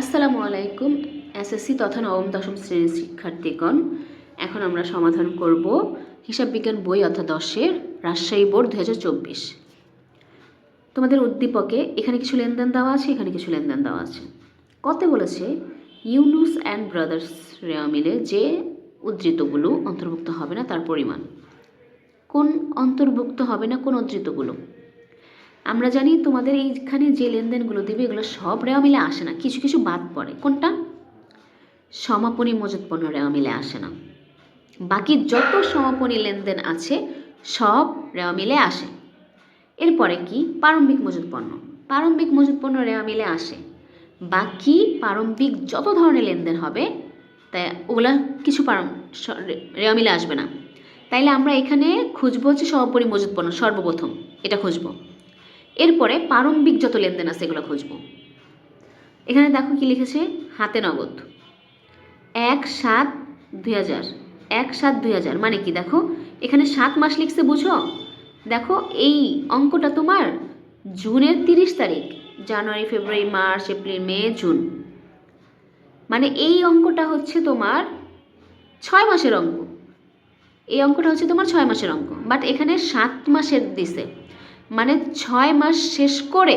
আসসালামু আলাইকুম, এসএসসি তথা নবম, দশম শ্রেণির শিক্ষার্থীগণ। এখন আমরা সমাধান করব হিসাব বিজ্ঞান বই অর্থাৎ দশের রাজশাহী বোর্ড দু হাজার চব্বিশ। তোমাদের উদ্দীপকে এখানে কিছু লেনদেন দেওয়া আছে, এখানে কিছু লেনদেন দেওয়া আছে। কত বলেছে, ইউনুস অ্যান্ড ব্রাদার্স রেওয়া মিলে যে উদ্ধৃতগুলো অন্তর্ভুক্ত হবে না তার পরিমাণ। কোন অন্তর্ভুক্ত হবে না কোন উদ্ধৃতগুলো? আমরা জানি তোমাদের এইখানে যে লেনদেনগুলো দেবে, এগুলো সব রেওয়া মিলে আসে না। কিছু কিছু বাদ পড়ে। কোনটা? সমাপনী মজুত পণ্য রেওয়া মিলে আসে না। বাকি যত সমাপনী লেনদেন আছে, সব রেওয়া মিলে আসে। এরপরে কি? প্রারম্ভিক মজুত পণ্য। প্রারম্ভিক মজুত পণ্য রেওয়া মিলে আসে। বাকি প্রারম্ভিক যত ধরনের লেনদেন হবে তাই ওগুলা কিছু রেওয়া মিলে আসবে না। তাইলে আমরা এখানে খুঁজবো হচ্ছে সমাপনী মজুত পণ্য সর্বপ্রথম। এটা খুঁজবো। এরপরে প্রারম্ভিক যত লেনদেন আছে এগুলো খুঁজবো। এখানে দেখো কি লিখেছে? হাতে নগদ। এক সাত দুই হাজার। এক সাত দুই হাজার মানে কি? দেখো, এখানে সাত মাস লিখছে, বুঝো? দেখো, এই অঙ্কটা তোমার জুনের তিরিশ তারিখ, January, February, March, April, May, June. মানে এই অঙ্কটা হচ্ছে তোমার ছয় মাসের অঙ্ক। এই অঙ্কটা হচ্ছে তোমার ছয় মাসের অঙ্ক। বাট এখানে সাত মাসের দিছে। মানে ছয় মাস শেষ করে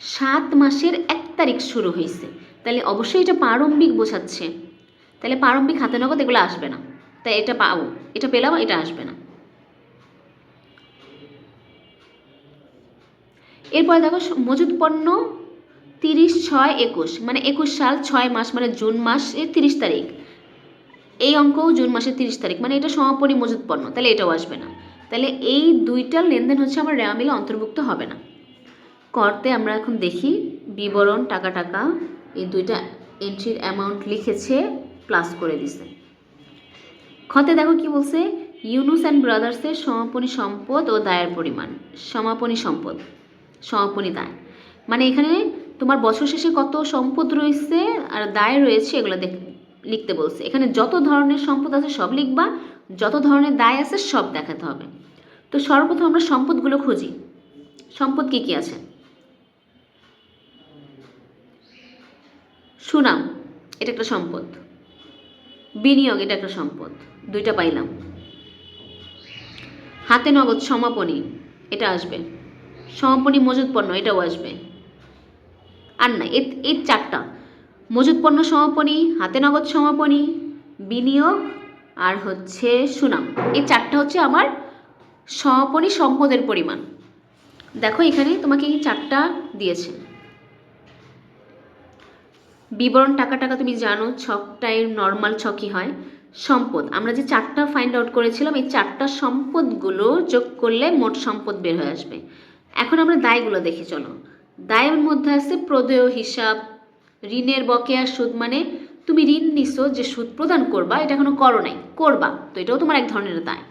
সাত মাসের এক তারিখ শুরু হয়েছে। তাহলে অবশ্যই এটা প্রারম্ভিক বোঝাচ্ছে। তাহলে প্রারম্ভিক হাতে নগদ এগুলো আসবে না। তাই এটা পাবো এটা পেলাম, এটা আসবে না। এরপর দেখো মজুদ পণ্য তিরিশ ছয় একুশ। মানে একুশ সাল ছয় মাস মানে জুন মাসের তিরিশ তারিখ। এই অঙ্কও জুন মাসের তিরিশ তারিখ। মানে এটা সমাপনী মজুদ পণ্য। তাহলে এটাও আসবে না। তাহলে এই দুইটা লেনদেন হচ্ছে আমার রেওয়া মিলে অন্তর্ভুক্ত হবে না। করতে আমরা এখন দেখি, বিবরণ, টাকা টাকা, এই দুইটা এন্ট্রির অ্যামাউন্ট লিখেছে প্লাস করে দিছে। খতে দেখো কি বলছে ইউনুস অ্যান্ড ব্রাদার্সের সমাপনী সম্পদ ও দায়ের পরিমাণ। সমাপনী সম্পদ, সমাপনী দায়। মানে এখানে তোমার বছর শেষে কত সম্পদ রয়েছে আর দায় রয়েছে, এগুলো দেখ, লিখতে বলছে। এখানে যত ধরনের সম্পদ আছে সব লিখবা যত ধরনের দায় আছে সব দেখাতে হবে। তো সর্বপ্রথম আমরা সম্পদগুলো খুঁজি। সম্পদ কী কী আছে? সুনাম, এটা একটা সম্পদ। বিনিয়োগ, এটা একটা সম্পদ। দুইটা পাইলাম। হাতে নগদ সমাপনী, এটা আসবে। সমাপনী মজুদ পণ্য, এটাও আসবে। আর না, এ এই চারটা। মজুদ পণ্য সমাপনী, হাতে নগদ সমাপনী, বিনিয়োগ আর হচ্ছে সুনাম। এই চারটা হচ্ছে আমার সমাপনী সম্পদের পরিমাণ। দেখো এখানে তোমাকে এই চারটা দিয়েছে। বিবরণ টাকা টাকা তুমি জানো ছকটাই নর্মাল ছকই হয়। সম্পদ, আমরা যে চারটা ফাইন্ড আউট করেছিলাম, এই চারটা সম্পদগুলো যোগ করলে মোট সম্পদ বের হয়ে আসবে। এখন আমরা দায়গুলো দেখি, চলো। দায়ের মধ্যে আছে প্রদেয় হিসাব, ঋণের বকেয়া সুদ মানে তুমি ঋণ নিছো যে সুদ প্রদান করবা, এটা এখনও করো নাই। করবা, তো এটাও তোমার এক ধরনের দায়।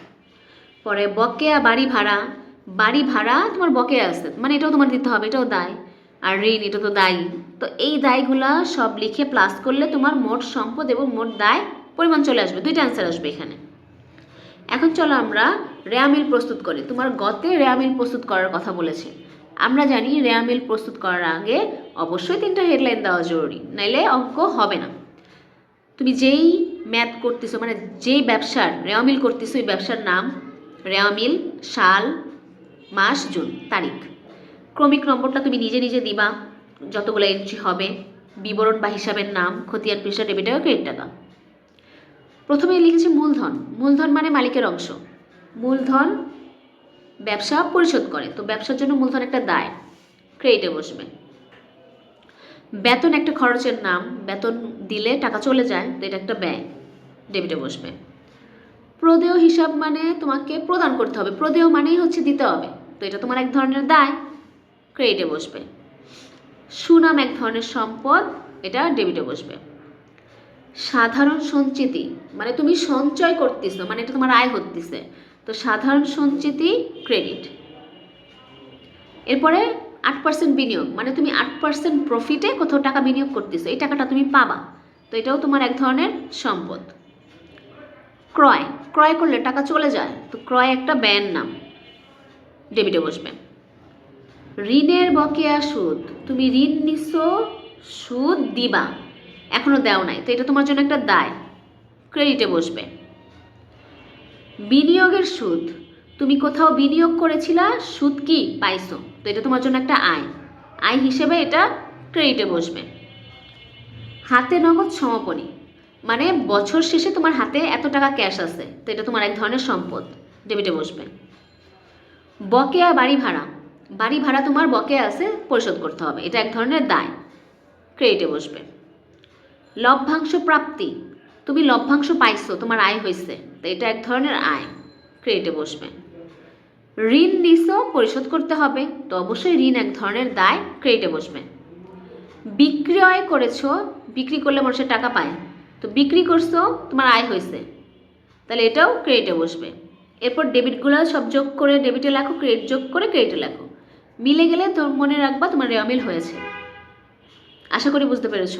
পরে বকেয়া বাড়ি ভাড়া বাড়ি ভাড়া তোমার বকেয়া আছে মানে এটাও তোমার দিতে হবে, এটাও দায়। আর ঋণ, এটা তো দায়ী। তো এই দায়গুলা সব লিখে প্লাস করলে তোমার মোট সম্পদ এবং মোট দায় পরিমাণ চলে আসবে, দুইটা অ্যান্সার আসবে এখানে। এখন চলো আমরা রেয়ামিল প্রস্তুত করি। তোমার গতে রেয়ামিল প্রস্তুত করার কথা বলেছে। আমরা জানি রেয়ামিল প্রস্তুত করার আগে অবশ্যই তিনটা হেডলাইন দেওয়া জরুরি, নাইলে অঙ্ক হবে না। তুমি যেই ম্যাথ করতেছো মানে যেই ব্যবসার রেয়ামিল করতেছো, ওই ব্যবসার নাম রেয়ামিল সাল, মাস, জুন, তারিখ। ক্রমিক নম্বরটা তুমি নিজে নিজে দিবা, যতগুলো এন্ট্রি হবে, বিবরণ বা হিসাবের নাম, খতিয়ান, পৃষ্ঠা ডেবিট টাকা ক্রেডিট টাকা। প্রথমে লিখেছি মূলধন। মূলধন মানে মালিকের অংশ। মূলধন ব্যবসা পরিশোধ করে, তো ব্যবসার জন্য মূলধন একটা দায়। ক্রেডিটে বসবে। বেতন একটা খরচের নাম, বেতন দিলে টাকা চলে যায়, তো এটা একটা ব্যয়। ডেবিটে বসবে। প্রদেয় হিসাব মানে তোমাকে প্রদান করতে হবে। প্রদেয় মানেই হচ্ছে দিতে হবে। তো এটা তোমার এক ধরনের দায়, ক্রেডিটে বসবে। সুনাম এক ধরনের সম্পদ, এটা ডেবিটে বসবে। সাধারণ সঞ্চিতি মানে তুমি সঞ্চয় করতেছো মানে এটা তোমার আয় হতেছে। তো সাধারণ সঞ্চিতি, ক্রেডিট। এরপরে আট পার্সেন্ট বিনিয়োগ মানে তুমি আট পার্সেন্ট প্রফিটে কোথাও টাকা বিনিয়োগ করতেছো, এই টাকাটা তুমি পাবা। তো এটাও তোমার এক ধরনের সম্পদ। ক্রয় ক্রয় করলে টাকা চলে যায়, তো ক্রয় একটা ব্যয়ের নাম। ডেবিটে বসবে। ঋণের বকেয়া সুদ, তুমি ঋণ নিছো, সুদ দিবা, এখনও দেও নাই, তো এটা তোমার জন্য একটা দায়। ক্রেডিটে বসবে। বিনিয়োগের সুদ, তুমি কোথাও বিনিয়োগ করেছিলা, সুদ কি পাইছো, তো এটা তোমার জন্য একটা আয়। আয় হিসেবে এটা ক্রেডিটে বসবে। হাতে নগদ সমাপনী। মানে বছর শেষে তোমার হাতে এত টাকা ক্যাশ আছে, তো এটা তোমার এক ধরনের সম্পদ ডেবিটে বসবে। বকেয়া বাড়ি ভাড়া। বাড়ি ভাড়া তোমার বকেয়া আছে, পরিশোধ করতে হবে। এটা এক ধরনের দায় ক্রেডিটে বসবে। লভ্যাংশ প্রাপ্তি। তুমি লভ্যাংশ পাইছো, তোমার আয় হয়েছে তো এটা এক ধরনের আয় ক্রেডিটে বসবে। ঋণ নিছো, পরিশোধ করতে হবে, তো অবশ্যই ঋণ এক ধরনের দায় ক্রেডিটে বসবে। বিক্রয় করেছ বিক্রি করলে মানুষের টাকা পায়। তো বিক্রি করছ, তোমার আয় হয়েছে। তাহলে এটাও ক্রেডিটে বসবে। এরপর ডেবিটগুলো সব যোগ করে ডেবিটে লেখো ক্রেডিট যোগ করে ক্রেডিটে লেখো। মিলে গেলে তোর মনে রাখবা তোমার রেওয়ামিল হয়েছে। আশা করি বুঝতে পেরেছ।